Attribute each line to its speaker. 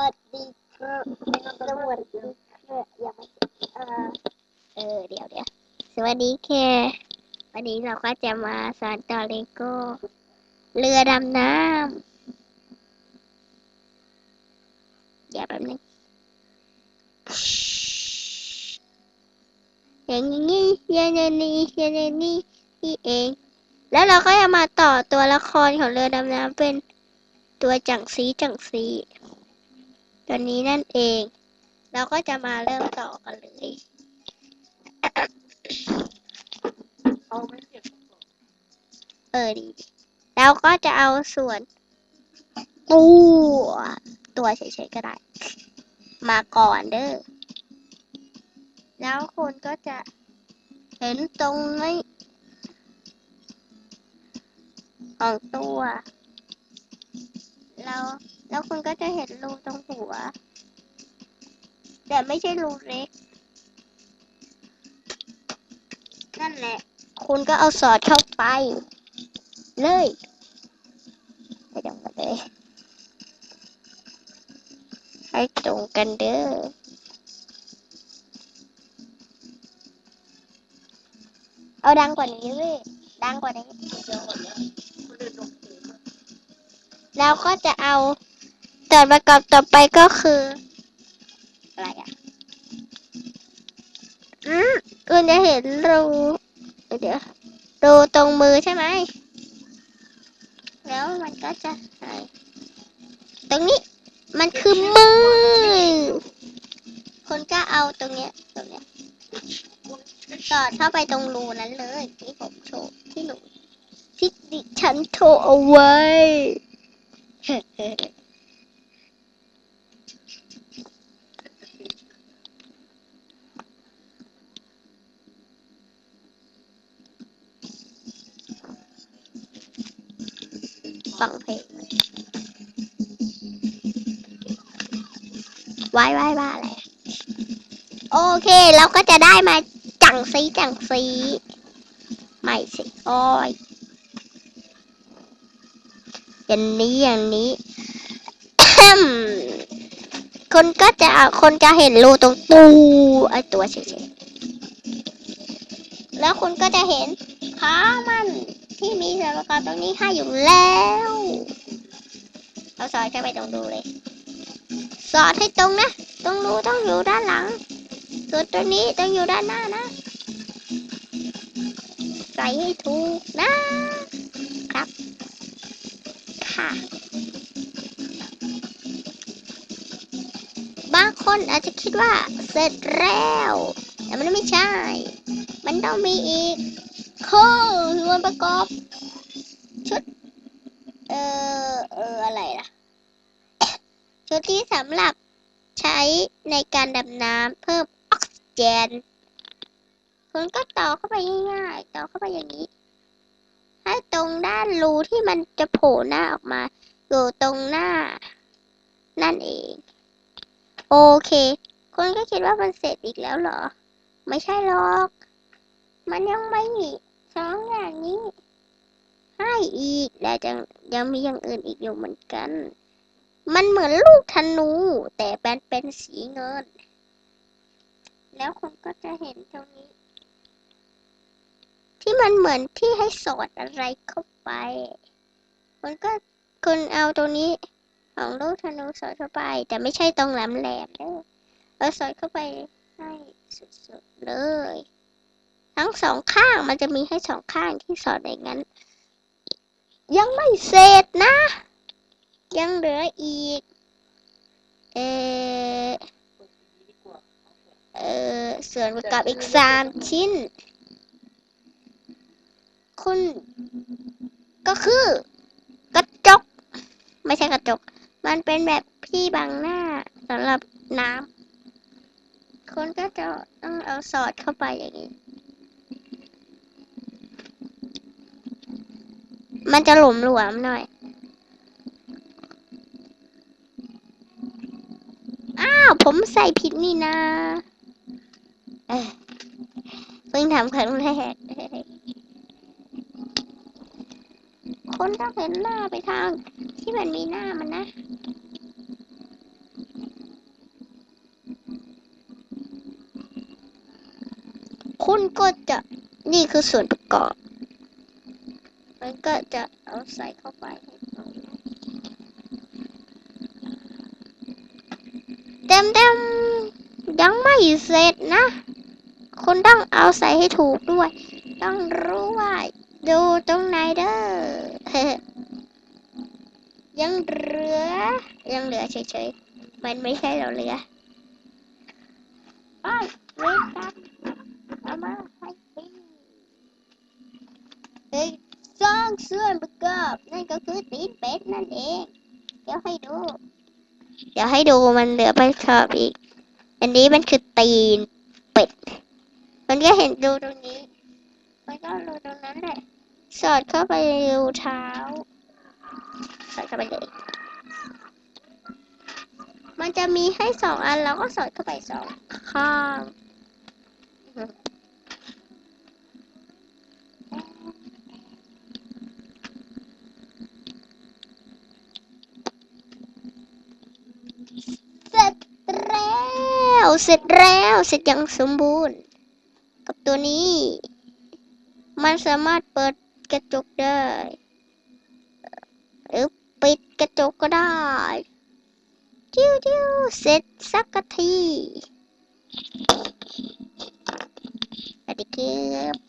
Speaker 1: วัสดีครับสวัสดีครับยังไม่เออเออเดี๋ยวเดี๋ยวสวัสดีแค่วันนี้เราก็จะมาสอนต่อเลโก้ เรือดำน้ำเดี๋ยวแป๊บนึงอย่างนี้อย่างนี้อย่างนี้นี่เอง แล้วเราก็จะมาต่อตัวละครของเรือดำน้ำเป็นตัวจังซีจังซี ตัวนี้นั่นเอง เราก็จะมาเริ่มต่อกันเลย
Speaker 2: เอาไม่เสียบ
Speaker 1: เออดีแล้วก็จะเอาส่วนตัวตัวเฉยๆก็ได้ มาก่อนเด้อ แล้วคุณก็จะเห็นตรงนี้ของตัวแล้ว แล้วคุณก็จะเห็นรูตรงหัว แต่ไม่ใช่รูเล็ก นั่นแหละ คุณก็เอาสอดเข้าไป เลยไปตรงกันเลย ให้ตรงกันเด้อเอาดังกว่านี้เว้ยดังกว่านี้
Speaker 2: แล้ว
Speaker 1: ก็จะเอา ส่วนประกอบต่อไปก็คือ อะไรอะ อืมคุณจะเห็นรู เดี๋ยวรูตรงมือใช่ไหม แล้วมันก็จะหายตรงนี้ มันคือมือ คนก็เอาตรงเนี้ย ตรงเนี้ยสอดเข้าไปตรงรูนั้นเลย ที่ผมโชว์ที่หนูที่ดิฉันโชว์เอาไว้ ฟังเพลงไว้ไว้ว่าอะไรโอเคเราก็จะได้มาจังซีจังซีไม่สิโอ้ยอย่างนี้อย่างนี้คนก็จะคนจะเห็นรูตรงตูไอตัวเฉยๆแล้วคุณก็จะเห็นขามัน ที่มีส่วนประกอบตรงนี้ให้อยู่แล้ว เอาสอดเข้าไปตรงรูเลย สอดให้ตรงนะ ตรงรูต้องอยู่ด้านหลัง ส่วนตัวนี้ต้องอยู่ด้านหน้านะ ใส่ให้ถูกนะครับ ค่ะ บางคนอาจจะคิดว่าเสร็จแล้ว แต่มันไม่ใช่ มันต้องมีอีก ข้อส่วนประกอบ ชุด เอ่อเอออะไรล่ะ ชุดที่สำหรับใช้ในการดำน้ำเพิ่มออกซิเจนคุณก็ต่อเข้าไปง่ายๆ ต่อเข้าไปอย่างนี้ ให้ตรงด้านรูที่มันจะโผล่หน้าออกมา อยู่ตรงหน้า นั่นเอง โอเค คุณก็คิดว่ามันเสร็จอีกแล้วเหรอ ไม่ใช่หรอก มันยังไม่ สองอย่างนี้ ให้อีก แล้วจะยังมีอย่างอื่นอีกอยู่เหมือนกัน มันเหมือนลูกธนู แต่เป็นเป็นสีเงิน แล้วคุณก็จะเห็นตรงนี้ ที่มันเหมือนที่ให้สอดอะไรเข้าไป คุณก็คุณเอาตรงนี้ของลูกธนูสอดเข้าไป แต่ไม่ใช่ตรงแหลมแหลมเด้อเอาสอดเข้าไปให้สุดๆเลย ทั้งสองข้างมันจะมีให้สองข้างที่สอดอย่างนั้น ยังไม่เสร็จนะ ยังเหลืออีก เออเออส่วนประกอบอีกสามชิ้น คุณก็คือกระจก ไม่ใช่กระจก มันเป็นแบบที่บังหน้าสำหรับน้ำคุณก็จะต้องเอาสอดเข้าไปอย่างนี้ มันจะหลุมหลวมหน่อย อ้าว ผมใส่ผิดนี่นะเพิ่งทำครั้งแรกคนต้องเห็นหน้าไปทาง ที่มันมีหน้ามันนะคุณก็จะนี่คือส่วนประกอบ มันก็จะเอาใส่เข้าไปเต็มเต็มยังไม่เสร็จนะ คุณต้องเอาใส่ให้ถูกด้วย ต้องรู้ว่า ดูตรงไหนเด้อยังเหลือ ยังเหลือเฉยๆ มันไม่ใช่เราเหลือไปเล่นกันเอามาให้ปีเฮ้ย สร้างส่วนประกอบนั่นก็คือตีนเป็ดนั่นเอง เดี๋ยวให้ดู เดี๋ยวให้ดูมันเหลือไปชอบอีก อันนี้มันคือตีนเป็ด มันก็เห็นดูตรงนี้ มันก็รูตรงนั้นแหละ สอดเข้าไปในรูเท้า สอดเข้าไปเลย มันจะมีให้สองอันเราก็สอดเข้าไปสองข้าง เสร็จแล้วเสร็จแล้วเสร็จอย่างสมบูรณ์ กับตัวนี้ มันสามารถเปิดกระจกได้หรือปิดกระจกก็ได้จิ้วจิ้วเสร็จสักทีสวัสดีครับ